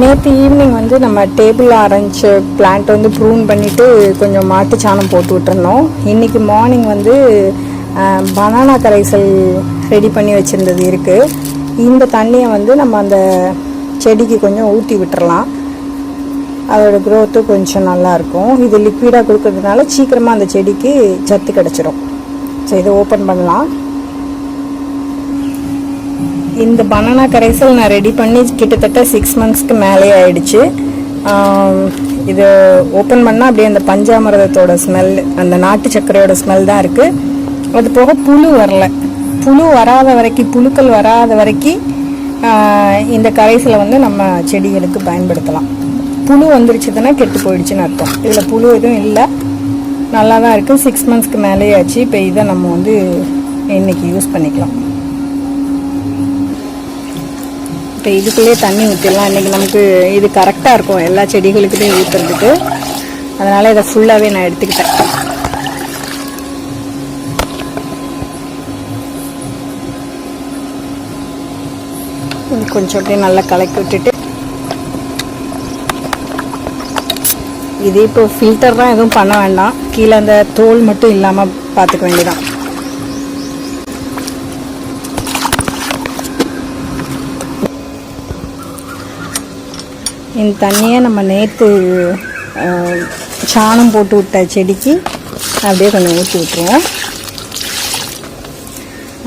நேற்று ஈவினிங் வந்து நம்ம டேபிள் ஆரஞ்சு பிளான்ட் வந்து ப்ரூன் பண்ணிவிட்டு கொஞ்சம் மாட்டு சாணம் போட்டு விட்டுருந்தோம். இன்றைக்கி மார்னிங் வந்து பனானா கரைசல் ரெடி பண்ணி வச்சுருந்தது இருக்குது இந்த தண்ணியை வந்து நம்ம அந்த செடிக்கு கொஞ்சம் ஊற்றி விட்டுறலாம். அதோட க்ரோத்து கொஞ்சம் நல்லாயிருக்கும் இது லிக்விடாக கொடுக்கறதுனால சீக்கிரமாக அந்த செடிக்கு சத்து கிடச்சிரும். ஸோ இதை ஓப்பன் பண்ணலாம். இந்த பனானா கரைசல் நான் ரெடி பண்ணி கிட்டத்தட்ட சிக்ஸ் மந்த்ஸ்க்கு மேலே ஆயிடுச்சு. இது ஓப்பன் பண்ணால் அப்படியே அந்த பஞ்சாமிரதத்தோட ஸ்மெல் அந்த நாட்டு சர்க்கரையோட ஸ்மெல் தான் இருக்குது அது போக புழு வரல. புழு வராத வரைக்கும் புழுக்கள் வராத வரைக்கும் இந்த கரைசலை வந்து நம்ம செடிகளுக்கு பயன்படுத்தலாம். புழு வந்துருச்சுதுன்னா கெட்டு போயிடுச்சுன்னு அர்த்தம். இதில் புழு எதுவும் இல்லை. நல்லா தான் இருக்குது சிக்ஸ் மந்த்ஸ்க்கு மேலேயாச்சு இப்போ இதை நம்ம வந்து இன்னைக்கு யூஸ் பண்ணிக்கலாம். இப்போ இதுக்குள்ளேயே தண்ணி ஊற்றிடலாம் இன்றைக்கி நமக்கு இது கரெக்டாக இருக்கும். எல்லா செடிகளுக்குமே ஊற்றுறதுக்கு அதனால் இதை ஃபுல்லாகவே நான் எடுத்துக்கிட்டேன். கொஞ்சம் அப்படியே நல்லா கலக்கி விட்டுட்டு. இது இப்போ ஃபில்டர் தான் எதுவும் பண்ண வேண்டாம். கீழே அந்த தோல் மட்டும் இல்லாமல் பார்த்துக்க வேண்டியதான் இந்த தண்ணியை நம்ம நேற்று சாணம் போட்டு விட்ட செடிக்கு அப்படியே கொஞ்சம் ஊற்றி விட்டுருவோம்.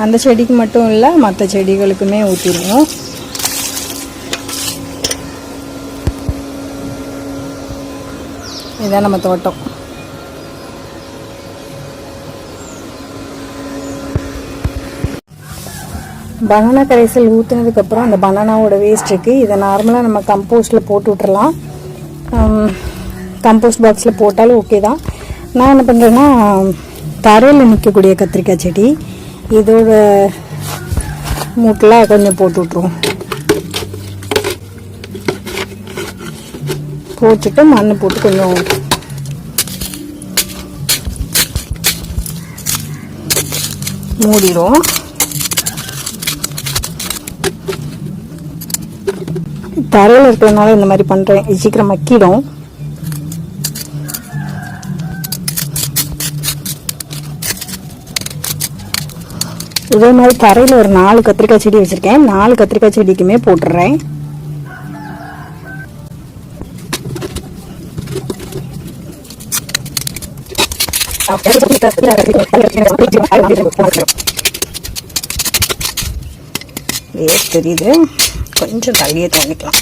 அந்த செடிக்கு மட்டும் இல்லை மற்ற செடிகளுக்குமே ஊற்றிடுவோம் இதான் நம்ம தோட்டம். பனானா கரைசல் ஊற்றுனதுக்கப்புறம் அந்த பனானாவோட வேஸ்ட் இருக்குது இதை நார்மலாக நம்ம கம்போஸ்டில் போட்டு விட்டுறலாம். கம்போஸ்ட் பாக்ஸில் போட்டாலும் ஓகே தான். நான் என்ன பண்ணுறேன்னா தரையில் நிற்கக்கூடிய கத்திரிக்காய் செடி இதோட மூட்டெலாம் கொஞ்சம் போட்டு விட்ருவோம் போட்டுட்டு மண் போட்டு கொஞ்சம் மூடிடுவோம். தரையில் இருக்கிறதுனால இந்த மாதிரி பண்ணுறேன் சீக்கிரம் மக்கிடும். இதே மாதிரி தரையில் ஒரு நாலு கத்திரிக்காய் செடி வச்சுருக்கேன். நாலு கத்திரிக்காய் செடிக்குமே போட்டுடுறேன் தெரியுது. கொஞ்சம் தள்ளியே தண்ணிக்கலாம்